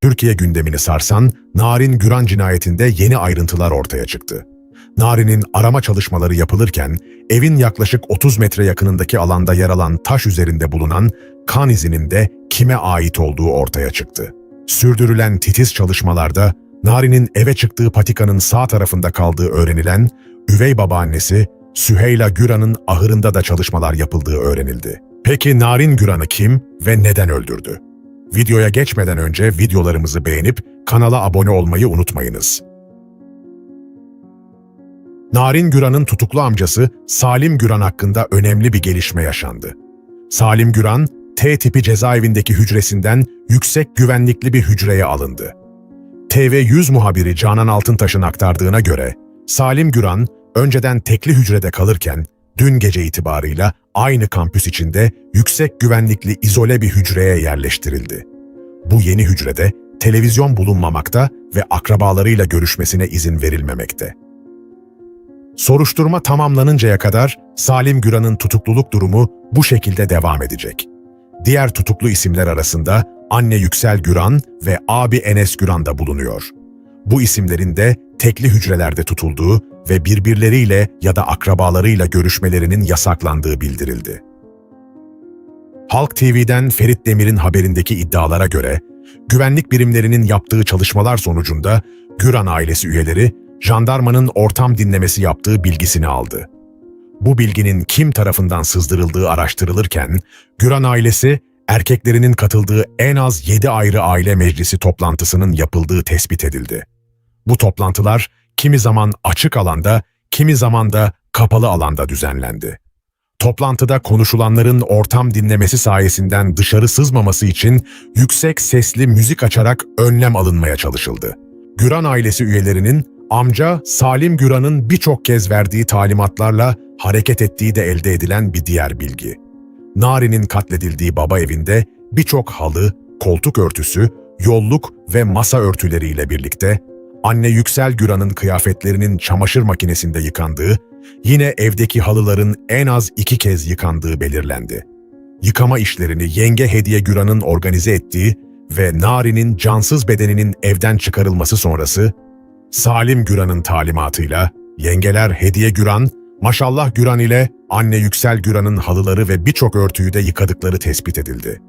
Türkiye gündemini sarsan Narin Güran cinayetinde yeni ayrıntılar ortaya çıktı. Narin'in arama çalışmaları yapılırken evin yaklaşık 30 metre yakınındaki alanda yer alan taş üzerinde bulunan kan izinin de kime ait olduğu ortaya çıktı. Sürdürülen titiz çalışmalarda Narin'in eve çıktığı patikanın sağ tarafında kaldığı öğrenilen üvey babaannesi Süheyla Güran'ın ahırında da çalışmalar yapıldığı öğrenildi. Peki Narin Güran'ı kim ve neden öldürdü? Videoya geçmeden önce videolarımızı beğenip kanala abone olmayı unutmayınız. Narin Güran'ın tutuklu amcası Salim Güran hakkında önemli bir gelişme yaşandı. Salim Güran, T tipi cezaevindeki hücresinden yüksek güvenlikli bir hücreye alındı. TV100 muhabiri Canan Altıntaş'ın aktardığına göre, Salim Güran önceden tekli hücrede kalırken dün gece itibarıyla aynı kampüs içinde yüksek güvenlikli izole bir hücreye yerleştirildi. Bu yeni hücrede televizyon bulunmamakta ve akrabalarıyla görüşmesine izin verilmemekte. Soruşturma tamamlanıncaya kadar Salim Güran'ın tutukluluk durumu bu şekilde devam edecek. Diğer tutuklu isimler arasında anne Yüksel Güran ve abi Enes Güran da bulunuyor. Bu isimlerin de tekli hücrelerde tutulduğu ve birbirleriyle ya da akrabalarıyla görüşmelerinin yasaklandığı bildirildi. Halk TV'den Ferit Demir'in haberindeki iddialara göre, güvenlik birimlerinin yaptığı çalışmalar sonucunda Güran ailesi üyeleri jandarmanın ortam dinlemesi yaptığı bilgisini aldı. Bu bilginin kim tarafından sızdırıldığı araştırılırken, Güran ailesi erkeklerinin katıldığı en az 7 ayrı aile meclisi toplantısının yapıldığı tespit edildi. Bu toplantılar kimi zaman açık alanda, kimi zaman da kapalı alanda düzenlendi. Toplantıda konuşulanların ortam dinlemesi sayesinden dışarı sızmaması için yüksek sesli müzik açarak önlem alınmaya çalışıldı. Güran ailesi üyelerinin amca Salim Güran'ın birçok kez verdiği talimatlarla hareket ettiği de elde edilen bir diğer bilgi. Nari'nin katledildiği baba evinde birçok halı, koltuk örtüsü, yolluk ve masa örtüleriyle birlikte anne Yüksel Güran'ın kıyafetlerinin çamaşır makinesinde yıkandığı, yine evdeki halıların en az iki kez yıkandığı belirlendi. Yıkama işlerini yenge Hediye Güran'ın organize ettiği ve Nari'nin cansız bedeninin evden çıkarılması sonrası, Salim Güran'ın talimatıyla yengeler Hediye Güran, Maşallah Güran ile anne Yüksel Güran'ın halıları ve birçok örtüyü de yıkadıkları tespit edildi.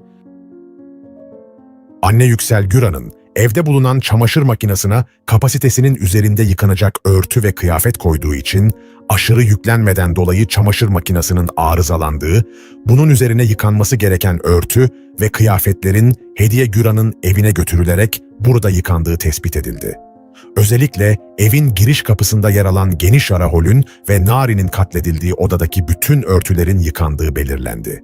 Anne Yüksel Güran'ın evde bulunan çamaşır makinesine kapasitesinin üzerinde yıkanacak örtü ve kıyafet koyduğu için aşırı yüklenmeden dolayı çamaşır makinesinin arızalandığı, bunun üzerine yıkanması gereken örtü ve kıyafetlerin Hediye Güran'ın evine götürülerek burada yıkandığı tespit edildi. Özellikle evin giriş kapısında yer alan geniş ara holün ve Nari'nin katledildiği odadaki bütün örtülerin yıkandığı belirlendi.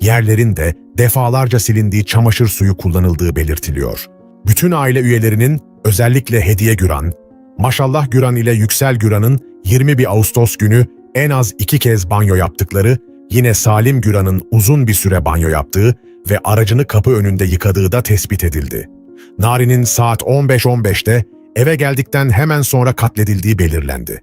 Yerlerin de defalarca silindiği çamaşır suyu kullanıldığı belirtiliyor. Bütün aile üyelerinin özellikle Hediye Güran, Maşallah Güran ile Yüksel Güran'ın 21 Ağustos günü en az iki kez banyo yaptıkları, yine Salim Güran'ın uzun bir süre banyo yaptığı ve aracını kapı önünde yıkadığı da tespit edildi. Nari'nin saat 15.15'te eve geldikten hemen sonra katledildiği belirlendi.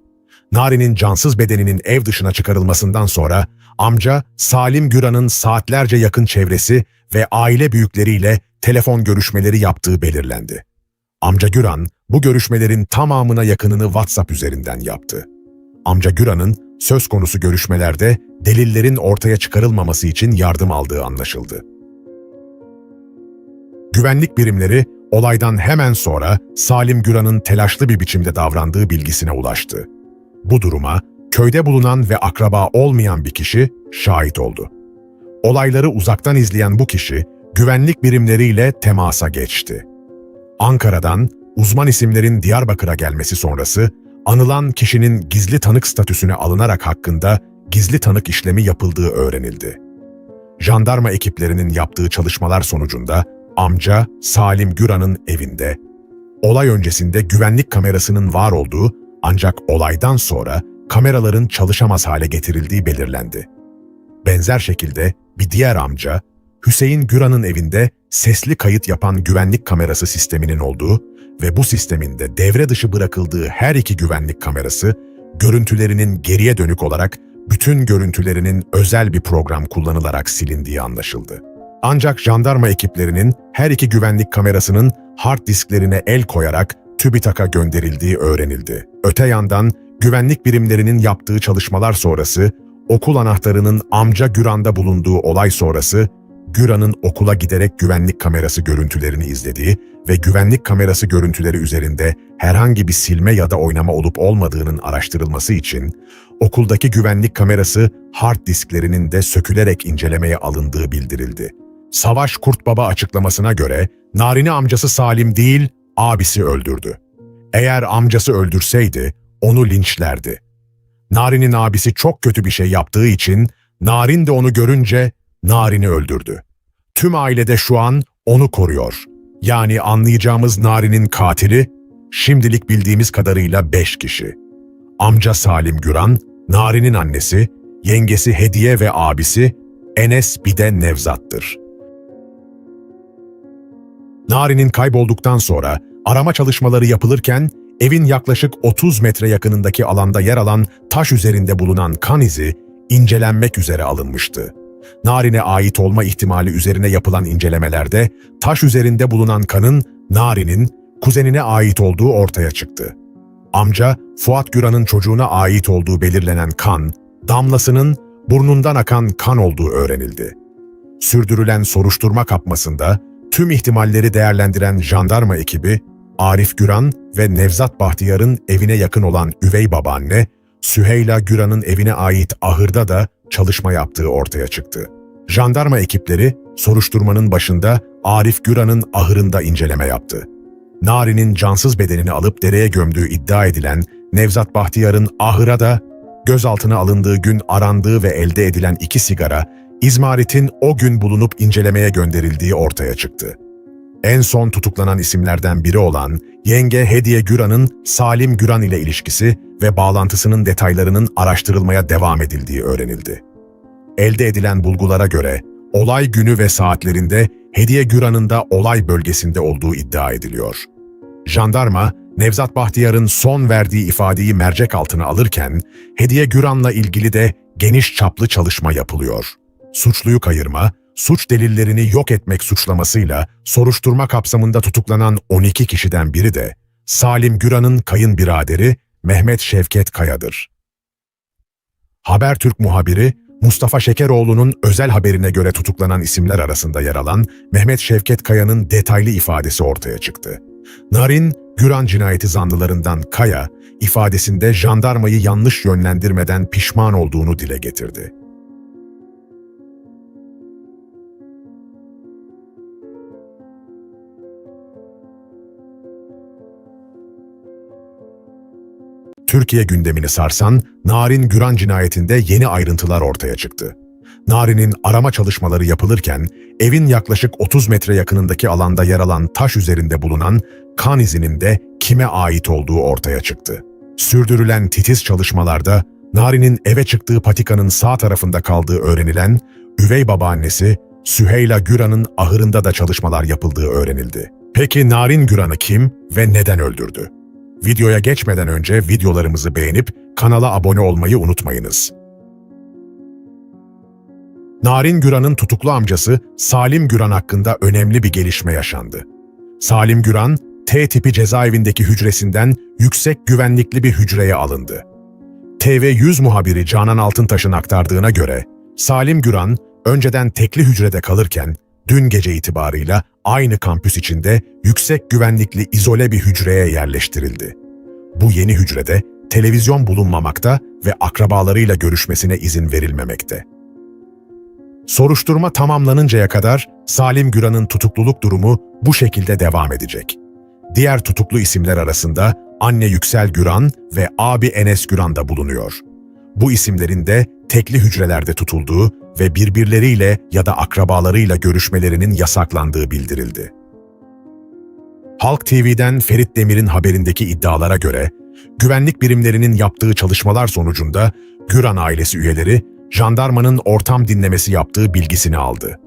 Nari'nin cansız bedeninin ev dışına çıkarılmasından sonra amca Salim Güran'ın saatlerce yakın çevresi ve aile büyükleriyle telefon görüşmeleri yaptığı belirlendi. Amca Güran bu görüşmelerin tamamına yakınını WhatsApp üzerinden yaptı. Amca Güran'ın söz konusu görüşmelerde delillerin ortaya çıkarılmaması için yardım aldığı anlaşıldı. Güvenlik birimleri olaydan hemen sonra Salim Güran'ın telaşlı bir biçimde davrandığı bilgisine ulaştı. Bu duruma köyde bulunan ve akraba olmayan bir kişi şahit oldu. Olayları uzaktan izleyen bu kişi güvenlik birimleriyle temasa geçti. Ankara'dan uzman isimlerin Diyarbakır'a gelmesi sonrası anılan kişinin gizli tanık statüsüne alınarak hakkında gizli tanık işlemi yapıldığı öğrenildi. Jandarma ekiplerinin yaptığı çalışmalar sonucunda amca Salim Güran'ın evinde, olay öncesinde güvenlik kamerasının var olduğu ancak olaydan sonra kameraların çalışamaz hale getirildiği belirlendi. Benzer şekilde bir diğer amca, Hüseyin Güran'ın evinde sesli kayıt yapan güvenlik kamerası sisteminin olduğu ve bu sistemin de devre dışı bırakıldığı her iki güvenlik kamerası, görüntülerinin geriye dönük olarak bütün görüntülerinin özel bir program kullanılarak silindiği anlaşıldı. Ancak jandarma ekiplerinin her iki güvenlik kamerasının hard disklerine el koyarak TÜBİTAK'a gönderildiği öğrenildi. Öte yandan güvenlik birimlerinin yaptığı çalışmalar sonrası, okul anahtarının amca Güran'da bulunduğu olay sonrası, Güran'ın okula giderek güvenlik kamerası görüntülerini izlediği ve güvenlik kamerası görüntüleri üzerinde herhangi bir silme ya da oynama olup olmadığının araştırılması için okuldaki güvenlik kamerası hard disklerinin de sökülerek incelemeye alındığı bildirildi. Savaş Kurtbaba açıklamasına göre Narin'i amcası Salim değil, abisi öldürdü. Eğer amcası öldürseydi onu linçlerdi. Narin'in abisi çok kötü bir şey yaptığı için Narin de onu görünce Narin'i öldürdü. Tüm ailede şu an onu koruyor. Yani anlayacağımız Narin'in katili şimdilik bildiğimiz kadarıyla beş kişi. Amca Salim Güran, Narin'in annesi, yengesi Hediye ve abisi Enes bir Nevzat'tır. Nari'nin kaybolduktan sonra arama çalışmaları yapılırken evin yaklaşık 30 metre yakınındaki alanda yer alan taş üzerinde bulunan kan izi incelenmek üzere alınmıştı. Narin'e ait olma ihtimali üzerine yapılan incelemelerde taş üzerinde bulunan kanın Narin'in kuzenine ait olduğu ortaya çıktı. Amca Fuat Güran'ın çocuğuna ait olduğu belirlenen kan, damlasının burnundan akan kan olduğu öğrenildi. Sürdürülen soruşturma kapmasında tüm ihtimalleri değerlendiren jandarma ekibi, Arif Güran ve Nevzat Bahtiyar'ın evine yakın olan üvey babaanne, Süheyla Güran'ın evine ait ahırda da çalışma yaptığı ortaya çıktı. Jandarma ekipleri soruşturmanın başında Arif Güran'ın ahırında inceleme yaptı. Nari'nin cansız bedenini alıp dereye gömdüğü iddia edilen Nevzat Bahtiyar'ın ahıra da gözaltına alındığı gün arandığı ve elde edilen iki sigara, İzmarit'in o gün bulunup incelemeye gönderildiği ortaya çıktı. En son tutuklanan isimlerden biri olan yenge Hediye Güran'ın Salim Güran ile ilişkisi ve bağlantısının detaylarının araştırılmaya devam edildiği öğrenildi. Elde edilen bulgulara göre olay günü ve saatlerinde Hediye Güran'ın da olay bölgesinde olduğu iddia ediliyor. Jandarma, Nevzat Bahtiyar'ın son verdiği ifadeyi mercek altına alırken, Hediye Güran'la ilgili de geniş çaplı çalışma yapılıyor. Suçluyu kayırma, suç delillerini yok etmek suçlamasıyla soruşturma kapsamında tutuklanan 12 kişiden biri de Salim Güran'ın kayınbiraderi Mehmet Şevket Kaya'dır. Habertürk muhabiri Mustafa Şekeroğlu'nun özel haberine göre tutuklanan isimler arasında yer alan Mehmet Şevket Kaya'nın detaylı ifadesi ortaya çıktı. Narin, Güran cinayeti zanlılarından Kaya, ifadesinde jandarmayı yanlış yönlendirmeden pişman olduğunu dile getirdi. Türkiye gündemini sarsan Narin Güran cinayetinde yeni ayrıntılar ortaya çıktı. Narin'in arama çalışmaları yapılırken evin yaklaşık 30 metre yakınındaki alanda yer alan taş üzerinde bulunan kan izinin de kime ait olduğu ortaya çıktı. Sürdürülen titiz çalışmalarda Narin'in eve çıktığı patikanın sağ tarafında kaldığı öğrenilen üvey babaannesi Süheyla Güran'ın ahırında da çalışmalar yapıldığı öğrenildi. Peki Narin Güran'ı kim ve neden öldürdü? Videoya geçmeden önce videolarımızı beğenip kanala abone olmayı unutmayınız. Narin Güran'ın tutuklu amcası Salim Güran hakkında önemli bir gelişme yaşandı. Salim Güran, T tipi cezaevindeki hücresinden yüksek güvenlikli bir hücreye alındı. TV100 muhabiri Canan Altıntaş'ın aktardığına göre, Salim Güran önceden tekli hücrede kalırken dün gece itibarıyla aynı kampüs içinde yüksek güvenlikli izole bir hücreye yerleştirildi. Bu yeni hücrede televizyon bulunmamakta ve akrabalarıyla görüşmesine izin verilmemekte. Soruşturma tamamlanıncaya kadar Salim Güran'ın tutukluluk durumu bu şekilde devam edecek. Diğer tutuklu isimler arasında anne Yüksel Güran ve abi Enes Güran da bulunuyor. Bu isimlerin de tekli hücrelerde tutulduğu ve birbirleriyle ya da akrabalarıyla görüşmelerinin yasaklandığı bildirildi. Halk TV'den Ferit Demir'in haberindeki iddialara göre, güvenlik birimlerinin yaptığı çalışmalar sonucunda Güran ailesi üyeleri jandarmanın ortam dinlemesi yaptığı bilgisini aldı.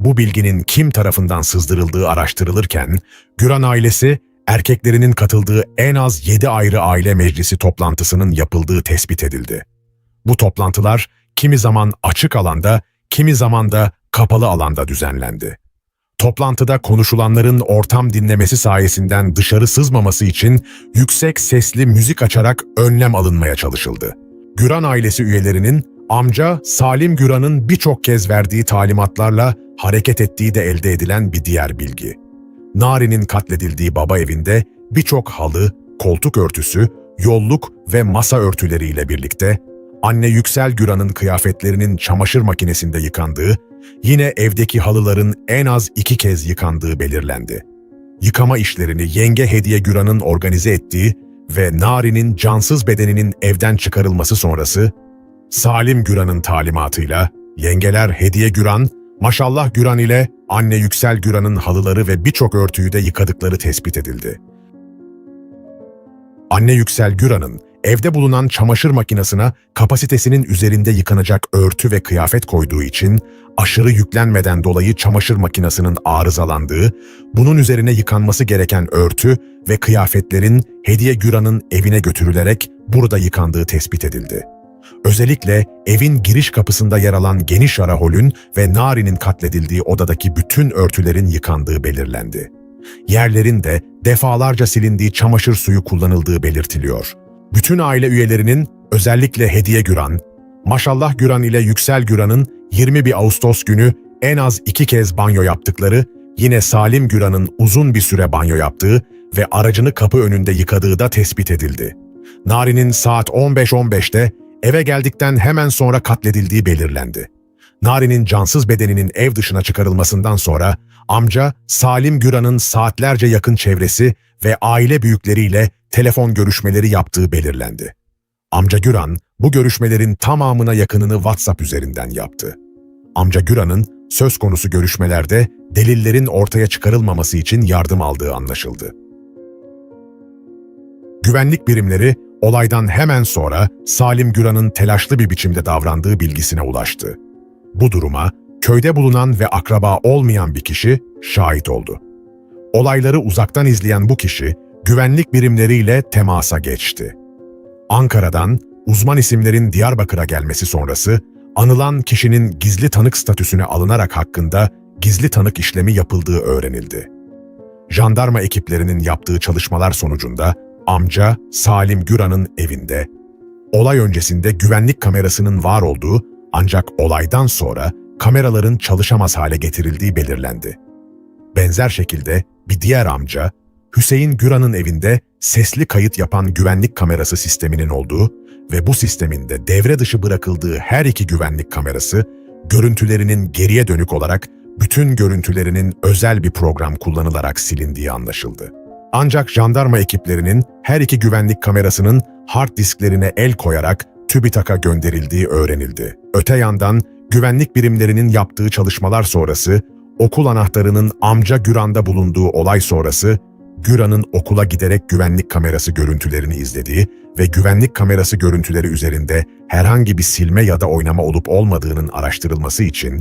Bu bilginin kim tarafından sızdırıldığı araştırılırken, Güran ailesi erkeklerinin katıldığı en az 7 ayrı aile meclisi toplantısının yapıldığı tespit edildi. Bu toplantılar kimi zaman açık alanda, kimi zaman da kapalı alanda düzenlendi. Toplantıda konuşulanların ortam dinlemesi sayesinden dışarı sızmaması için yüksek sesli müzik açarak önlem alınmaya çalışıldı. Güran ailesi üyelerinin amca Salim Güran'ın birçok kez verdiği talimatlarla hareket ettiği de elde edilen bir diğer bilgi. Nari'nin katledildiği baba evinde birçok halı, koltuk örtüsü, yolluk ve masa örtüleriyle birlikte anne Yüksel Güran'ın kıyafetlerinin çamaşır makinesinde yıkandığı, yine evdeki halıların en az iki kez yıkandığı belirlendi. Yıkama işlerini yenge Hediye Güran'ın organize ettiği ve Nari'nin cansız bedeninin evden çıkarılması sonrası, Salim Güran'ın talimatıyla yengeler Hediye Güran, Maşallah Güran ile anne Yüksel Güran'ın halıları ve birçok örtüyü de yıkadıkları tespit edildi. Anne Yüksel Güran'ın evde bulunan çamaşır makinesine kapasitesinin üzerinde yıkanacak örtü ve kıyafet koyduğu için aşırı yüklenmeden dolayı çamaşır makinesinin arızalandığı, bunun üzerine yıkanması gereken örtü ve kıyafetlerin Hediye Güran'ın evine götürülerek burada yıkandığı tespit edildi. Özellikle evin giriş kapısında yer alan geniş ara holün ve Nari'nin katledildiği odadaki bütün örtülerin yıkandığı belirlendi. Yerlerin de defalarca silindiği çamaşır suyu kullanıldığı belirtiliyor. Bütün aile üyelerinin özellikle Hediye Güran, Maşallah Güran ile Yüksel Güran'ın 21 Ağustos günü en az iki kez banyo yaptıkları, yine Salim Güran'ın uzun bir süre banyo yaptığı ve aracını kapı önünde yıkadığı da tespit edildi. Nari'nin saat 15.15'te eve geldikten hemen sonra katledildiği belirlendi. Nari'nin cansız bedeninin ev dışına çıkarılmasından sonra amca Salim Güran'ın saatlerce yakın çevresi ve aile büyükleriyle telefon görüşmeleri yaptığı belirlendi. Amca Güran bu görüşmelerin tamamına yakınını WhatsApp üzerinden yaptı. Amca Güran'ın söz konusu görüşmelerde delillerin ortaya çıkarılmaması için yardım aldığı anlaşıldı. Güvenlik birimleri olaydan hemen sonra Salim Güran'ın telaşlı bir biçimde davrandığı bilgisine ulaştı. Bu duruma köyde bulunan ve akraba olmayan bir kişi şahit oldu. Olayları uzaktan izleyen bu kişi güvenlik birimleriyle temasa geçti. Ankara'dan uzman isimlerin Diyarbakır'a gelmesi sonrası anılan kişinin gizli tanık statüsüne alınarak hakkında gizli tanık işlemi yapıldığı öğrenildi. Jandarma ekiplerinin yaptığı çalışmalar sonucunda amca Salim Güran'ın evinde, olay öncesinde güvenlik kamerasının var olduğu ancak olaydan sonra kameraların çalışamaz hale getirildiği belirlendi. Benzer şekilde bir diğer amca, Hüseyin Güran'ın evinde sesli kayıt yapan güvenlik kamerası sisteminin olduğu ve bu sistemin de devre dışı bırakıldığı her iki güvenlik kamerası, görüntülerinin geriye dönük olarak bütün görüntülerinin özel bir program kullanılarak silindiği anlaşıldı. Ancak jandarma ekiplerinin her iki güvenlik kamerasının hard disklerine el koyarak TÜBİTAK'a gönderildiği öğrenildi. Öte yandan güvenlik birimlerinin yaptığı çalışmalar sonrası, okul anahtarının amca Güran'da bulunduğu olay sonrası, Güran'ın okula giderek güvenlik kamerası görüntülerini izlediği ve güvenlik kamerası görüntüleri üzerinde herhangi bir silme ya da oynama olup olmadığının araştırılması için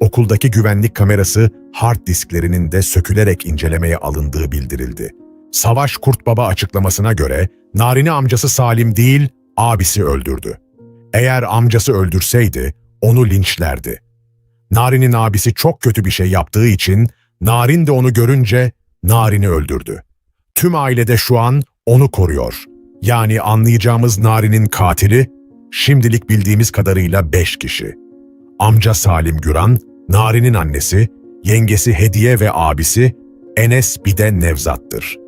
okuldaki güvenlik kamerası hard disklerinin de sökülerek incelemeye alındığı bildirildi. Savaş Kurt Baba açıklamasına göre Narini amcası Salim değil, abisi öldürdü. Eğer amcası öldürseydi onu linçlerdi. Narin'in abisi çok kötü bir şey yaptığı için Narin de onu görünce Narin'i öldürdü. Tüm ailede şu an onu koruyor. Yani anlayacağımız Narin'in katili şimdilik bildiğimiz kadarıyla beş kişi. Amca Salim Güran, Narin'in annesi, yengesi Hediye ve abisi Enes bir de Nevzat'tır.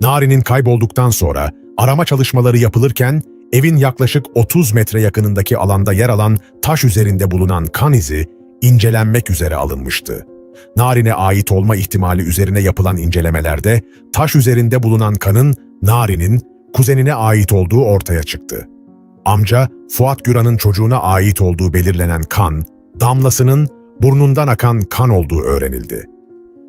Nari'nin kaybolduktan sonra arama çalışmaları yapılırken evin yaklaşık 30 metre yakınındaki alanda yer alan taş üzerinde bulunan kan izi incelenmek üzere alınmıştı. Narin'e ait olma ihtimali üzerine yapılan incelemelerde taş üzerinde bulunan kanın Narin'in kuzenine ait olduğu ortaya çıktı. Amca Fuat Güran'ın çocuğuna ait olduğu belirlenen kan, damlasının burnundan akan kan olduğu öğrenildi.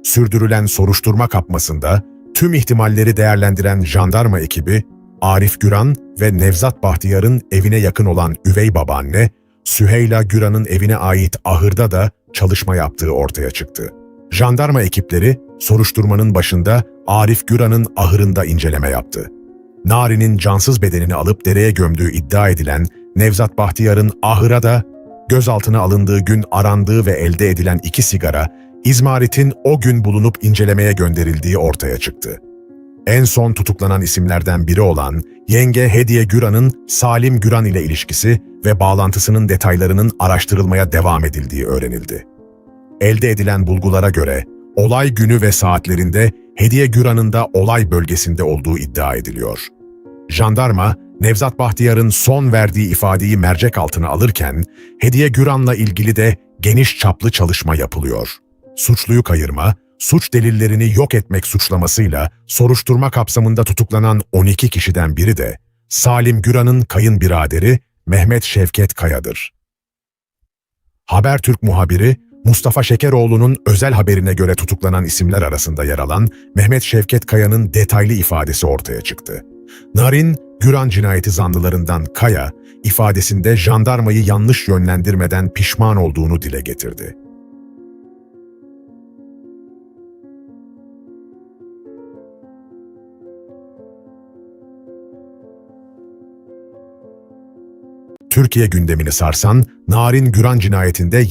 Sürdürülen soruşturma kapmasında tüm ihtimalleri değerlendiren jandarma ekibi, Arif Güran ve Nevzat Bahtiyar'ın evine yakın olan üvey babaanne, Süheyla Güran'ın evine ait ahırda da çalışma yaptığı ortaya çıktı. Jandarma ekipleri soruşturmanın başında Arif Güran'ın ahırında inceleme yaptı. Nari'nin cansız bedenini alıp dereye gömdüğü iddia edilen Nevzat Bahtiyar'ın ahıra da gözaltına alındığı gün arandığı ve elde edilen iki sigara, İzmarit'in o gün bulunup incelemeye gönderildiği ortaya çıktı. En son tutuklanan isimlerden biri olan yenge Hediye Güran'ın Salim Güran ile ilişkisi ve bağlantısının detaylarının araştırılmaya devam edildiği öğrenildi. Elde edilen bulgulara göre olay günü ve saatlerinde Hediye Güran'ın da olay bölgesinde olduğu iddia ediliyor. Jandarma, Nevzat Bahtiyar'ın son verdiği ifadeyi mercek altına alırken, Hediye Güran'la ilgili de geniş çaplı çalışma yapılıyor. Suçluyu kayırma, suç delillerini yok etmek suçlamasıyla soruşturma kapsamında tutuklanan 12 kişiden biri de Salim Güran'ın kayınbiraderi Mehmet Şevket Kaya'dır. Habertürk muhabiri Mustafa Şekeroğlu'nun özel haberine göre tutuklanan isimler arasında yer alan Mehmet Şevket Kaya'nın detaylı ifadesi ortaya çıktı. Narin, Güran cinayeti zanlılarından Kaya, ifadesinde jandarmayı yanlış yönlendirmeden pişman olduğunu dile getirdi. Türkiye gündemini sarsan Narin Güran cinayetinde